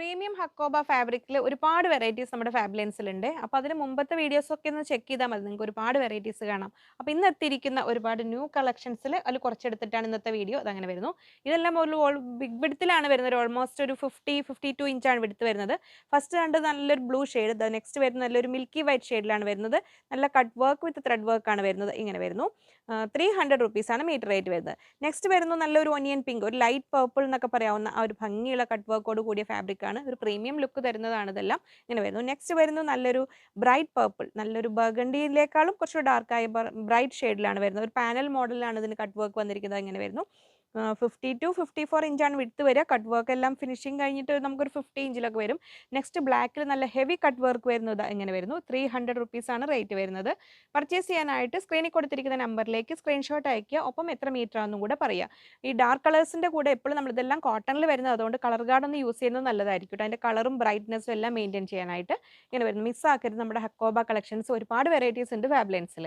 Premium hakoba ഫാബ്രിക്കിൽ ഒരുപാട് varieties നമ്മുടെ ഫാബ്ലൈൻസിലുണ്ട്. അപ്പോൾ അതിന് മുമ്പത്തെ വീഡിയോസൊക്കെ ഒന്ന് ചെക്ക് ചെയ്താൽ മതി. നിങ്ങൾക്ക് ഒരുപാട് വെറൈറ്റീസ് കാണാം. അപ്പോൾ ഇന്ന് എത്തിയിരിക്കുന്ന ഒരുപാട് ന്യൂ കളക്ഷൻസിൽ അതിൽ കുറച്ചെടുത്തിട്ടാണ് ഇന്നത്തെ വീഡിയോ അതങ്ങനെ വരുന്നു. ഇതെല്ലാം ഒരു ബിഗ് വിഡ്ത്തിലാണ് വരുന്നത്. ഓൾമോസ്റ്റ് ഒരു ഫിഫ്റ്റി ഫിഫ്റ്റി ടു ഇഞ്ചാണ് വിടുത്ത് വരുന്നത്. ഫസ്റ്റ് കണ്ട് നല്ലൊരു ബ്ലൂ ഷെയ്ഡ് നെക്സ്റ്റ് വരുന്ന നല്ലൊരു മിൽക്കി വൈറ്റ് ഷെയ്ഡിലാണ് വരുന്നത്. നല്ല cut work with thread work ആണ് വരുന്നത്. ഇങ്ങനെ വരുന്നു. ത്രീ ഹൺഡ്രഡ് റുപ്പീസാണ് മീറ്റർ റേറ്റ് വരുന്നത്. നെക്സ്റ്റ് വരുന്നു നല്ലൊരു ഒനിയൻ പിങ്ക് ഒരു ലൈറ്റ് പേർപ്പിൾ എന്നൊക്കെ പറയാവുന്ന ആ ഒരു ഭംഗിയുള്ള കട്ട് വർക്കോട് കൂടിയ ഫാബ്രിക് ആണ്. ഒരു പ്രീമിയം ലുക്ക് തരുന്നതാണ് ഇതെല്ലാം. ഇങ്ങനെ വരുന്നു. നെക്സ്റ്റ് വരുന്നു നല്ലൊരു ബ്രൈറ്റ് പേർപ്പിൾ നല്ലൊരു ബർഗണ്ടിയിലേക്കാളും കുറച്ച് ഡാർക്കായ ബ്രൈറ്റ് ഷെയ്ഡിലാണ് വരുന്നത്. ഒരു പാനൽ മോഡലിലാണ് ഇതിന് കട്ട് വർക്ക് വന്നിരിക്കുന്നത്. ഇങ്ങനെ വരുന്നു. ഫിഫ്റ്റി ടു ഫിഫ്റ്റി ഫോർ ഇഞ്ചാണ് വിടുത്ത് വരിക. കട്ട് വർക്ക് എല്ലാം ഫിനിഷിങ് കഴിഞ്ഞിട്ട് നമുക്കൊരു ഫിഫ്റ്റി ഇഞ്ചിലൊക്കെ വരും. നെക്സ്റ്റ് ബ്ലാക്കിൽ നല്ല ഹെവി കട്ട് വർക്ക് വരുന്നത് എങ്ങനെ വരുന്നു. ത്രീ ഹൺഡ്രഡ് റുപ്പീസാണ് റേറ്റ് വരുന്നത്. പർച്ചേസ് ചെയ്യാനായിട്ട് സ്ക്രീനിൽ കൊടുത്തിരിക്കുന്ന നമ്പറിലേക്ക് സ്ക്രീൻഷോട്ട് അയക്കുക ഒപ്പം എത്ര മീറ്റർ ആണെന്നും കൂടെ പറയുക. ഈ ഡാർക്ക് കളേഴ്സിന്റെ കൂടെ എപ്പോഴും നമ്മൾ ഇതെല്ലാം കോട്ടണിൽ വരുന്നത്. അതുകൊണ്ട് കളർ ഗാർഡ് ഒന്ന് യൂസ് ചെയ്യുന്നത് നല്ലതായിരിക്കും. കേട്ടോ അതിന്റെ കളറും ബ്രൈറ്റ്നസ്സും എല്ലാം മെയിന്റെയിൻ ചെയ്യാനായിട്ട് ഇങ്ങനെ വരുന്നു. മിസ്സാക്കരുത് നമ്മുടെ ഹക്കോബ കളക്ഷൻസ് ഒരുപാട് വെറൈറ്റീസ് ഉണ്ട് ഫാബ്ലൈൻസിൽ